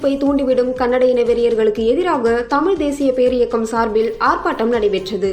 எதிர்ப்பை தூண்டிவிடும் கன்னட இன வெறியர்களுக்கு எதிராக தமிழ் தேசிய பேரியக்கம் சார்பில் ஆர்ப்பாட்டம் நடைபெற்றது.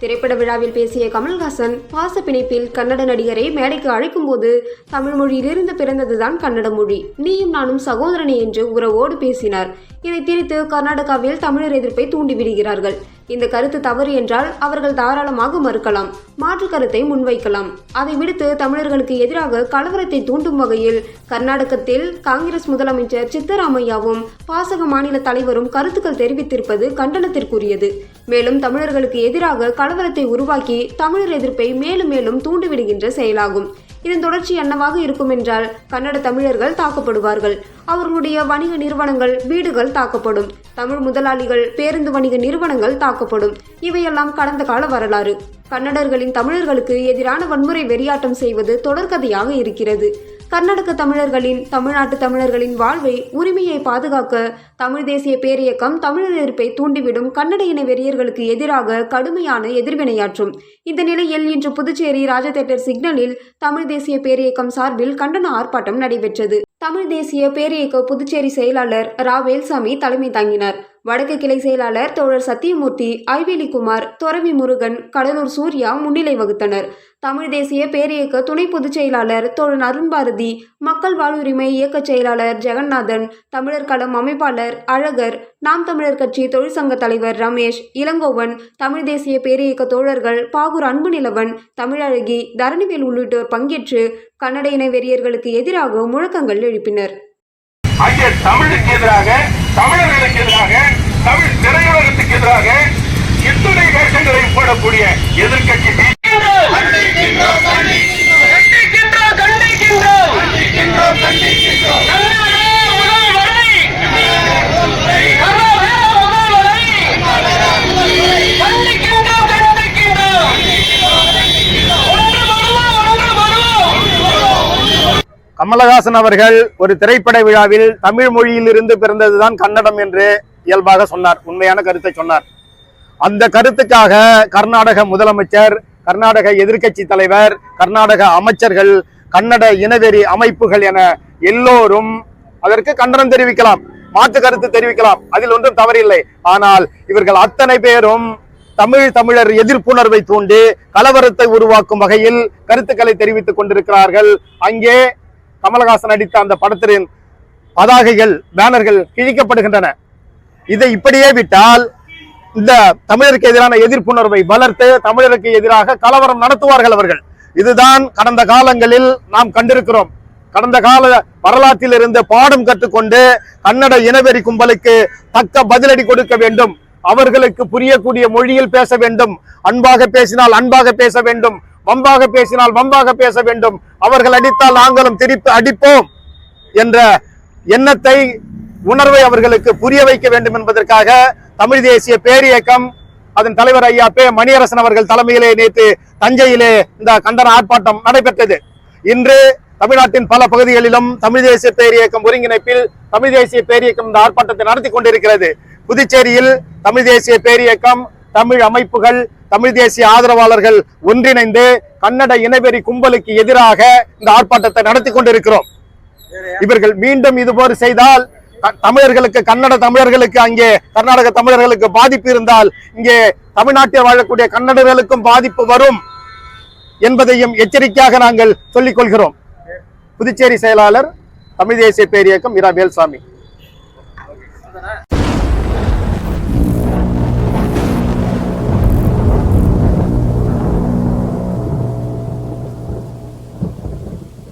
திரைப்பட விழாவில் பேசிய கமல்ஹாசன் பாச பிணைப்பில் கன்னட நடிகரை மேடைக்கு அழைக்கும்போது தமிழ் மொழியிலிருந்து பிறந்ததுதான் கன்னட மொழி. நீயும் நானும் சகோதரனே என்று உறவோடு பேசினார். இதை திரித்து கர்நாடகாவில் தமிழர் எதிர்ப்பை தூண்டிவிடுகிறார்கள். இந்த கருத்து தவறு என்றால் அவர்கள் தாராளமாக மறுக்கலாம். மாற்று கருத்தை முன்வைக்கலாம். அதை விடுத்து தமிழர்களுக்கு எதிராக கலவரத்தை தூண்டும் வகையில் கர்நாடகத்தில் காங்கிரஸ் முதலமைச்சர் சித்தராமையாவும் பாசக மாநில தலைவரும் கருத்துக்கள் தெரிவித்திருப்பது கண்டனத்திற்குரியது. மேலும் தமிழர்களுக்கு எதிராக கலவரத்தை உருவாக்கி தமிழர் எதிர்ப்பை மேலும் மேலும் தூண்டிவிடுகின்ற செயலாகும். இதன் தொடர்ச்சி என்னவாக இருக்கும் என்றால் கன்னட தமிழர்கள் தாக்கப்படுவார்கள். அவர்களுடைய வணிக நிறுவனங்கள் வீடுகள் தாக்கப்படும். தமிழ் முதலாளிகள் பேருந்து வணிக நிறுவனங்கள் தாக்கப்படும். இவையெல்லாம் கடந்த கால வரலாறு. கன்னடர்களின் தமிழர்களுக்கு எதிரான வன்முறை வெறியாட்டம் செய்வது தொடர்கதையாக இருக்கிறது. கர்நாடக தமிழர்களின் தமிழ்நாட்டு தமிழர்களின் வாழ்வை உரிமையை பாதுகாக்க தமிழ் தேசிய பேரியக்கம் தமிழர் எதிர்ப்பை தூண்டிவிடும் கன்னட இன வெறியர்களுக்கு எதிராக கடுமையான எதிர்வினையாற்றும். இந்த நிலையில் இன்று புதுச்சேரி ராஜா தேட்டர் சிக்னலில் தமிழ் தேசிய பேரியக்கம் சார்பில் கண்டன ஆர்ப்பாட்டம் நடைபெற்றது. தமிழ் தேசிய பேரியக்க புதுச்சேரி செயலாளர் ரா வேல்சாமி தலைமை தாங்கினார். வடக்கு கிளை செயலாளர் தோழர் சத்தியமூர்த்தி ஐவேலிக்குமார் துறவி முருகன் கடலூர் சூர்யா முன்னிலை வகுத்தனர். தமிழ் தேசிய பேரியக்க துணை பொதுச் செயலாளர் தோழன் அருண்பாரதி மக்கள் வாழ்வுரிமை இயக்க செயலாளர் ஜெகநாதன் தமிழர் களம் அமைப்பாளர் அழகர் நாம் தமிழர் கட்சி தொழிற்சங்க தலைவர் ரமேஷ் இளங்கோவன் தமிழ் தேசிய பேரியக்க தோழர்கள் பாகூர் அன்பு நிலவன் தமிழழகி தரணிவேல் உள்ளிட்டோர் பங்கேற்று கன்னட இன வெறியர்களுக்கு எதிராக முழக்கங்கள் எழுப்பினர். தமிழுக்கு எதிராக தமிழர்களுக்கு எதிராக தமிழ் திரையுலகத்துக்கு எதிராக இத்துணை வேஷங்களை போடக்கூடிய எதிர்கட்சி கமலஹாசன் அவர்கள் ஒரு திரைப்பட விழாவில் தமிழ் மொழியில் இருந்து பிறந்ததுதான் கன்னடம் என்று இயல்பாக சொன்னார் உண்மையான கருத்தை சொன்னார். அந்த கருத்துக்காக கர்நாடக முதலமைச்சர் கர்நாடக எதிர்க்கட்சி தலைவர் கர்நாடக அமைச்சர்கள் கன்னட இனவெறி அமைப்புகள் என எல்லோரும் அதற்கு கண்டனம் தெரிவிக்கலாம் மாற்று கருத்து தெரிவிக்கலாம். அதில் ஒன்றும் தவறில்லை. ஆனால் இவர்கள் அத்தனை பேரும் தமிழ் தமிழர் எதிர்ப்புணர்வை தூண்டி கலவரத்தை உருவாக்கும் வகையில் கருத்துக்களை தெரிவித்துக் கொண்டிருக்கிறார்கள். அங்கே கமலஹாசன் நடித்த அந்த படத்தின் பதாகைகள் பேனர்கள் கிழிக்கப்படுகின்றன. இதை இப்படியே விட்டால் இந்த தமிழருக்கு எதிரான எதிர்ப்புணர்வை வளர்த்து தமிழருக்கு எதிராக கலவரம் நடத்துவார்கள் அவர்கள். இதுதான் கடந்த காலங்களில் நாம் கண்டிருக்கிறோம். கடந்த கால வரலாற்றில் இருந்து பாடம் கற்றுக்கொண்டு கன்னட இனவெறி கும்பலுக்கு தக்க பதிலடி கொடுக்க வேண்டும். அவர்களுக்கு புரியக்கூடிய மொழியில் பேச வேண்டும். அன்பாக பேசினால் அன்பாக பேச வேண்டும். வம்பாக பேசினால் வம்பாக பேச வேண்டும். அவர்கள் அடித்தால் நாங்களும் திருப்பி அடிப்போம் என்ற எண்ணத்தை உணர்வை அவர்களுக்கு புரிய வைக்க வேண்டும் என்பதற்காக தமிழ் தேசிய பேரியக்கம் அதன் தலைவர் ஐயா பே மணியரசன் அவர்கள் தலைமையிலே நேற்று தஞ்சையிலே இந்த கண்டன ஆர்ப்பாட்டம் நடைபெற்றது. இன்று தமிழ்நாட்டின் பல பகுதிகளிலும் தமிழ் தேசிய பேரியக்கம் ஒருங்கிணைப்பில் தமிழ் தேசிய பேரியக்கம் இந்த ஆர்ப்பாட்டத்தை நடத்தி கொண்டிருக்கிறது. புதுச்சேரியில் தமிழ் தேசிய பேரியக்கம் தமிழ் அமைப்புகள் தமிழ் தேசிய ஆதரவாளர்கள் ஒன்றிணைந்து கன்னட இனவெறி கும்பலுக்கு எதிராக இந்த ஆர்ப்பாட்டத்தை நடத்தி கொண்டிருக்கிறோம். இவர்கள் மீண்டும் இதுபோல் செய்தால் தமிழர்களுக்கு கன்னட தமிழர்களுக்கு அங்கே கர்நாடக தமிழர்களுக்கு பாதிப்பு இருந்தால் இங்கே தமிழ்நாட்டில் வாழக்கூடிய கன்னடர்களுக்கும் பாதிப்பு வரும் என்பதையும் எச்சரிக்கையாக நாங்கள் சொல்லிக் கொள்கிறோம் புதுச்சேரி செயலாளர் தமிழ் தேசிய பேரியக்கம் இரா வேல்சாமி.